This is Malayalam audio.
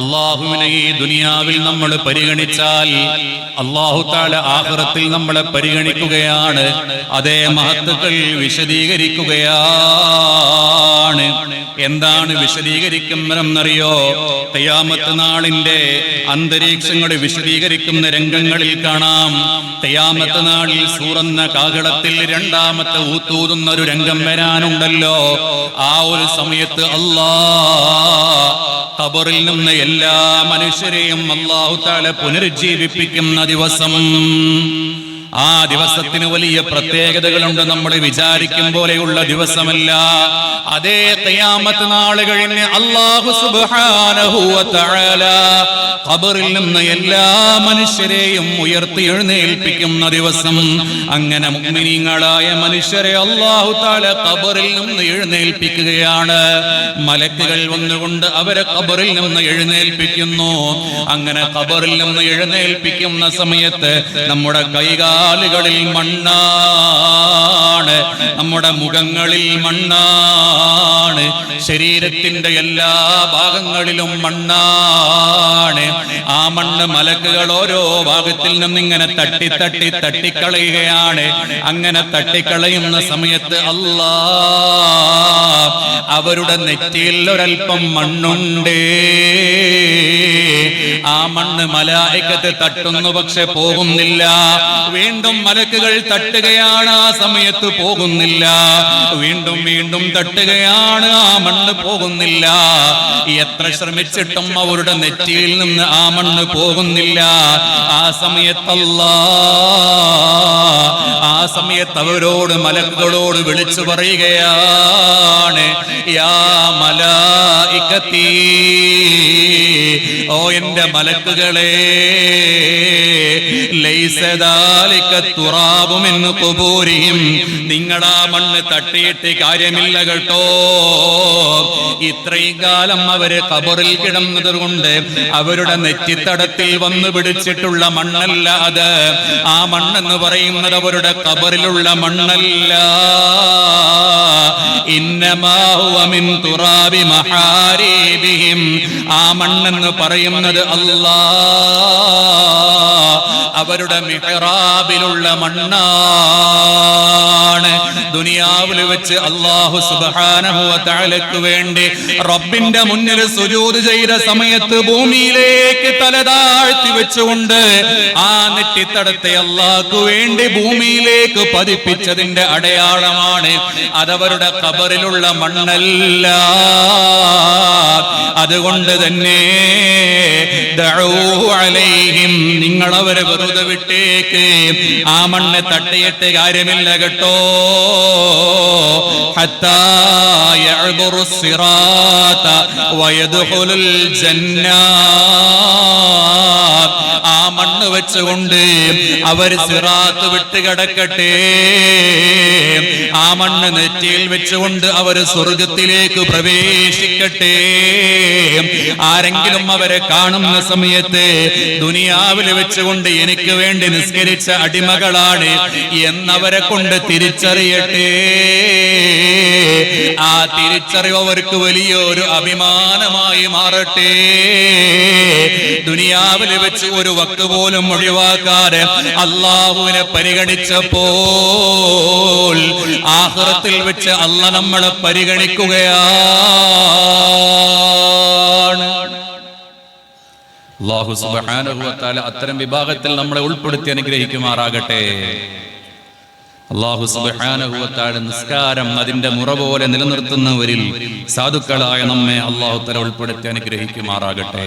അള്ളാഹുവിനെ ഈ ദുനിയാവിൽ നമ്മൾ പരിഗണിച്ചാൽ അള്ളാഹു താല ആഹ്റത്തിൽ നമ്മളെ പരിഗണിക്കുകയാണ്. അതേ മഹത്തുക്കൾ വിശദീകരിക്കുകയാണ്. എന്താണ് വിശദീകരിക്കുന്നതെന്നറിയോ? തയ്യാമത്ത് നാളിന്റെ അന്തരീക്ഷങ്ങൾ വിശദീകരിക്കുന്ന രംഗങ്ങളിൽ കാണാം. തയ്യാമത്ത് നാളിൽ സൂറന്ന കാകളത്തിൽ രണ്ടാമത്തെ ഊത്തൂതുന്ന ഒരു രംഗം വരാനുണ്ടല്ലോ. ആ ഒരു സമയത്ത് അല്ലാ ഖബറിൽ നിന്ന് എല്ലാ മനുഷ്യരെയും അള്ളാഹു താല പുനരുജ്ജീവിപ്പിക്കുന്ന ദിവസം ആ ദിവസത്തിന് വലിയ പ്രത്യേകതകളുണ്ട് നമ്മൾ വിചാരിക്കും പോലെയുള്ള ദിവസമല്ല. അതേ തയ്യാമത്ത് നാൾ കഴിഞ്ഞ് അള്ളാഹു തആല ഖബറിൽ നിന്ന് എല്ലാ മനുഷ്യരെയും ഉയർത്തി എഴുന്നേൽപ്പിക്കുന്ന ദിവസം. അങ്ങനെ മുഅ്മിനീങ്ങളായ മനുഷ്യരെ അള്ളാഹു താല ഖബറിൽ നിന്ന് എഴുന്നേൽപ്പിക്കുകയാണ്. മലക്കുകൾ വന്നുകൊണ്ട് അവരെ ഖബറിൽ നിന്ന് എഴുന്നേൽപ്പിക്കുന്നു. അങ്ങനെ ഖബറിൽ നിന്ന് എഴുന്നേൽപ്പിക്കുന്ന സമയത്ത് നമ്മുടെ കൈകാലുകളിൽ മണ്ണാണ്. നമ്മുടെ മുഖങ്ങളിൽ മണ്ണാണ്. ശരീരത്തിന്റെ എല്ലാ ഭാഗങ്ങളിലും മണ്ണാണ്. ആ മണ്ണ് മലക്കുകൾ ഓരോ ഭാഗത്തിൽ നിന്നും നിന്നിങ്ങനെ തട്ടി തട്ടി തട്ടിക്കളയുകയാണ്. അങ്ങനെ തട്ടിക്കളയുന്ന സമയത്ത് അല്ലാ അവരുടെ നെറ്റിയിൽ ഒരൽപ്പം മണ്ണുണ്ട്. ആ മണ്ണ് മലായിക്കത്ത് തട്ടുന്നു പക്ഷെ പോകുന്നില്ല. വീണ്ടും മലക്കുകൾ തട്ടുകയാണ് ആ സമയത്ത് പോകുന്നില്ല. വീണ്ടും വീണ്ടും തട്ടുകയാണ് ആ മണ്ണ് പോകുന്നില്ല. എത്ര ശ്രമിച്ചിട്ടും അവരുടെ നെറ്റിയിൽ നിന്ന് ആ മണ്ണ് പോകുന്നില്ല. ആ സമയത്തല്ല ആ സമയത്ത് അവരോട് മലക്കുകളോട് വിളിച്ചു പറയുകയാണ് യാ മലായിക്കത്തീ ഓ എന്റെ മലക്കുകളെ ലൈസദാലിക്കത്തുറാവുമെന്ന് കുബൂരിയും നിങ്ങളാ മണ്ണ് തട്ടിയിട്ട് കാര്യമില്ല കേട്ടോ. ഇത്രയും കാലം അവർ കബറിൽ കിടന്നത് കൊണ്ട് അവരുടെ നെറ്റിത്തടത്തിൽ വന്നു പിടിച്ചിട്ടുള്ള മണ്ണല്ല അത്. ആ മണ്ണെന്ന് പറയുന്നത് അവരുടെ കബറിലുള്ള മണ്ണല്ല. ആ മണ്ണെന്ന് പറയുന്നത് അല്ലാ അവരുടെ മിഹറാബിലുള്ള മണ്ണാണ്. ദുനിയാവിൽ വെച്ച് അള്ളാഹു സുബ്ഹാനഹു വ വേണ്ടി റബ്ബിന്റെ മുന്നിൽ സുജൂദ് ചെയ്ത സമയത്ത് ഭൂമിയിലേക്ക് തല താഴ്ത്തി വെച്ചുകൊണ്ട് ആ നെറ്റിത്തടത്തെ അള്ളാഹ്ക്ക് വേണ്ടി ഭൂമിയിലേക്ക് പതിപ്പിച്ചതിന്റെ അടയാളമാണ് അതവരുടെ കബറിലുള്ള മണ്ണല്ല. അതുകൊണ്ട് തന്നെ നിങ്ങളവരെ അലൈഹിം നിങ്ങൾ അവരെ വെറുതെ വിട്ടേക്ക്. ആ മണ്ണ് തട്ടിയിട്ട് കാര്യമില്ല കേട്ടോ. ആ മണ്ണ് വെച്ചുകൊണ്ട് അവർ സിറാത്ത് വിട്ട് കിടക്കട്ടെ. ആ മണ്ണ് നെറ്റിയിൽ വെച്ചുകൊണ്ട് അവർ സ്വർഗത്തിലേക്ക് പ്രവേശിക്കട്ടെ. ആരെങ്കിലും അവരെ കാണുന്ന സമയത്ത് ദുനിയാവിൽ വെച്ചുകൊണ്ട് എനിക്ക് വേണ്ടി നിസ്കരിച്ച അടിമകളാണ് എന്നവരെ കൊണ്ട് തിരിച്ചറിയട്ടെ. ആ തിരിച്ചറിവ് അവർക്ക് വലിയൊരു അഭിമാനമായി മാറട്ടെ. ദുനിയാവിൽ വെച്ച് ഒരു വക്ക് പോലും ഒഴിവാക്കാതെ അള്ളാഹുവിനെ പരിഗണിച്ചപ്പോൾ ആഹ്റത്തിൽ വെച്ച് അള്ള നമ്മളെ പരിഗണിക്കുകയാണ്. അള്ളാഹു അത്തരം വിഭാഗത്തിൽ നമ്മളെ ഉൾപ്പെടുത്തി അനുഗ്രഹിക്കുമാറാകട്ടെ. അള്ളാഹു നിസ്കാരം അതിന്റെ മുറ പോലെ നിലനിർത്തുന്നവരിൽ സാധുക്കളായ നമ്മെ അള്ളാഹുത്തല തല ഉൾപ്പെടുത്തി അനുഗ്രഹിക്കുമാറാകട്ടെ.